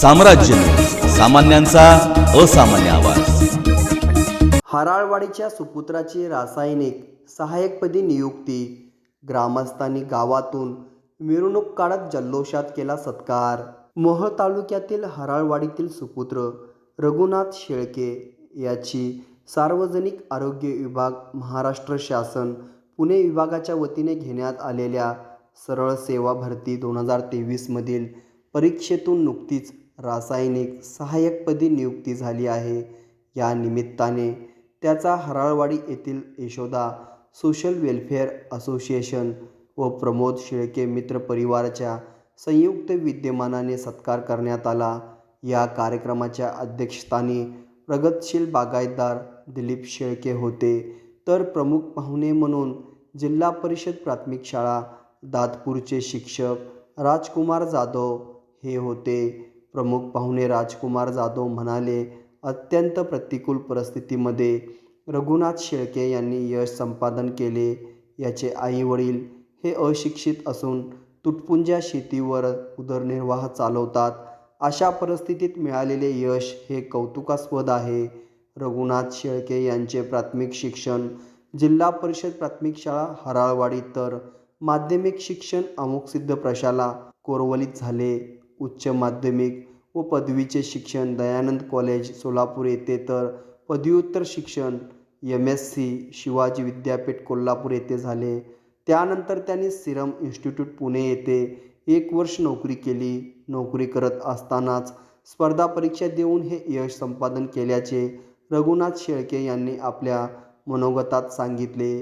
साम्राज्य. सामान्यांचा असामान्य आवाज. हराळवाडीच्या सुपुत्राची रासायनिक सहाय्यकपदी नियुक्ती. ग्रामस्थांनी गावातून मिरवणूक काढत जल्लोषात केला सत्कार. मोह तालुक्यातील हराळवाडीतील सुपुत्र रघुनाथ शेळके याची सार्वजनिक आरोग्य विभाग महाराष्ट्र शासन पुणे विभागाच्या वतीने घेण्यात आलेल्या सरळ सेवा भरती दोन हजार तेवीसमधील परीक्षेतून नुकतीच रासायनिक सहाय्यकपदी नियुक्ती झाली आहे. या निमित्ताने त्याचा हराळवाडी येथील यशोदा सोशल वेलफेअर असोसिएशन व प्रमोद शेळके मित्र परिवाराच्या संयुक्त विद्यमानाने सत्कार करण्यात आला. या कार्यक्रमाच्या अध्यक्षस्थानी प्रगतशील बागायतदार दिलीप शेळके होते. तर प्रमुख पाहुणे म्हणून जिल्हा परिषद प्राथमिक शाळा दातपूरचे शिक्षक राजकुमार जाधव हे होते. प्रमुख पाहुणे राजकुमार जाधव म्हणाले अत्यंत प्रतिकूल परिस्थितीमध्ये रघुनाथ शेळके यांनी यश संपादन केले. याचे आई वडील हे अशिक्षित असून तुटपुंज्या शेतीवर उदरनिर्वाह चालवतात. अशा परिस्थितीत मिळालेले यश हे कौतुकास्पद आहे. रघुनाथ शेळके यांचे प्राथमिक शिक्षण जिल्हा परिषद प्राथमिक शाळा हराळवाडी तर माध्यमिक शिक्षण अमुकसिद्ध प्रशाला कोरवलीत झाले. उच्च माध्यमिक व पदवीचे शिक्षण दयानंद कॉलेज सोलापूर येथे तर पदव्युत्तर शिक्षण एम एस सी शिवाजी विद्यापीठ कोल्हापूर येथे झाले. त्यानंतर त्यांनी सिरम इन्स्टिट्यूट पुणे येथे एक वर्ष नोकरी केली. नोकरी करत असतानाच स्पर्धा परीक्षा देऊन हे यश संपादन केल्याचे रघुनाथ शेळके यांनी आपल्या मनोगतात सांगितले.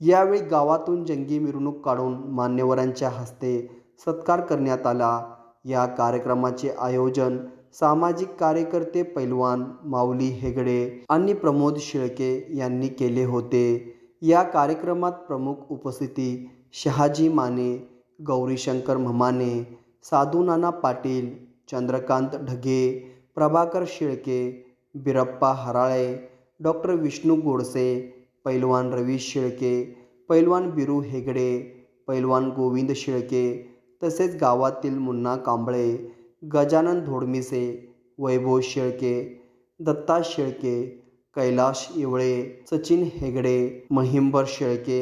यावेळी गावातून जंगी मिरवणूक काढून मान्यवरांच्या हस्ते सत्कार करण्यात आला. या कार्यक्रमाचे आयोजन सामाजिक कार्यकर्ते पैलवान माऊली हेगडे आणि प्रमोद शेळके यांनी केले होते. या कार्यक्रमात प्रमुख उपस्थिती शहाजी माने गौरीशंकर म्हमाने साधूनाना पाटील चंद्रकांत ढगे प्रभाकर शेळके बिरप्पा हराळे डॉक्टर विष्णू गोडसे पैलवान रवी शेळके पैलवान बिरू हेगडे पैलवान गोविंद शेळके तसेच गावातील मुन्ना कांबळे गजानन धोडमिसे वैभव शेळके दत्ता शेळके कैलाश येवळे सचिन हेगडे महिंबर शेळके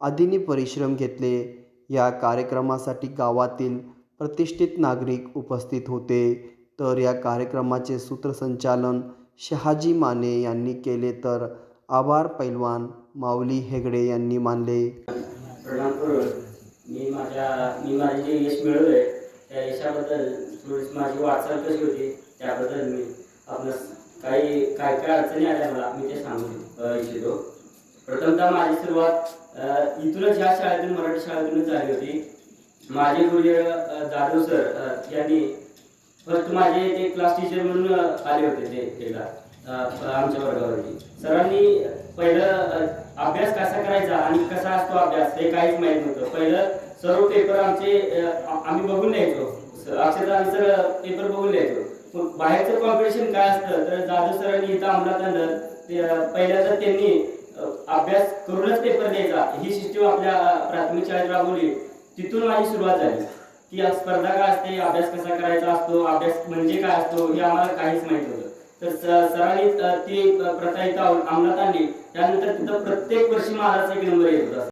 आदींनी परिश्रम घेतले. या कार्यक्रमासाठी गावातील प्रतिष्ठित नागरिक उपस्थित होते. तर या कार्यक्रमाचे सूत्रसंचालन शहाजी माने यांनी केले तर आभार पैलवान माऊली हेगडे यांनी मानले प्रणाम करून मी माझ्या मी माझे जे यश मिळवलं आहे त्या यशाबद्दल थोडीशी माझी वाटचाल कशी होती त्याबद्दल मी आपण काही काय काय अडचणी आल्या मला मी ते सांगू इच्छितो. प्रथमतः माझी सुरुवात इथूनच ह्या शाळेतून मराठी शाळेतूनच झाली होती. माझे गुरुजी जाधव सर यांनी फर्स्ट माझे ते क्लास टीचर म्हणून आले होते ते एकदा आमच्या वर्गावरती. सरांनी पहिलं अभ्यास कसा करायचा आणि कसा असतो अभ्यास हे काहीच माहीत नव्हतं. पहिलं सर्व हो पेपर आमचे आम्ही बघून लिहायचो अक्षरशः आम्ही सर पेपर बघून लिहायचो मग बाहेरचं कॉम्पिटिशन काय असतं तर जाधव सरांनी इथं अंमलात आणलं पहिल्यांदा त्यांनी अभ्यास करूनच पेपर द्यायचा. ही सिस्टीम आपल्या प्राथमिक शाळेत राबवली. तिथून माझी सुरुवात झाली. की स्पर्धा काय असते अभ्यास कसा करायचा असतो अभ्यास म्हणजे काय असतो हे आम्हाला काहीच माहीत होतं तर सरांनी ती प्रथा इथं अंमलात आणली. त्यानंतर तिथं प्रत्येक वर्षी महाराज एक नंबर येत होता.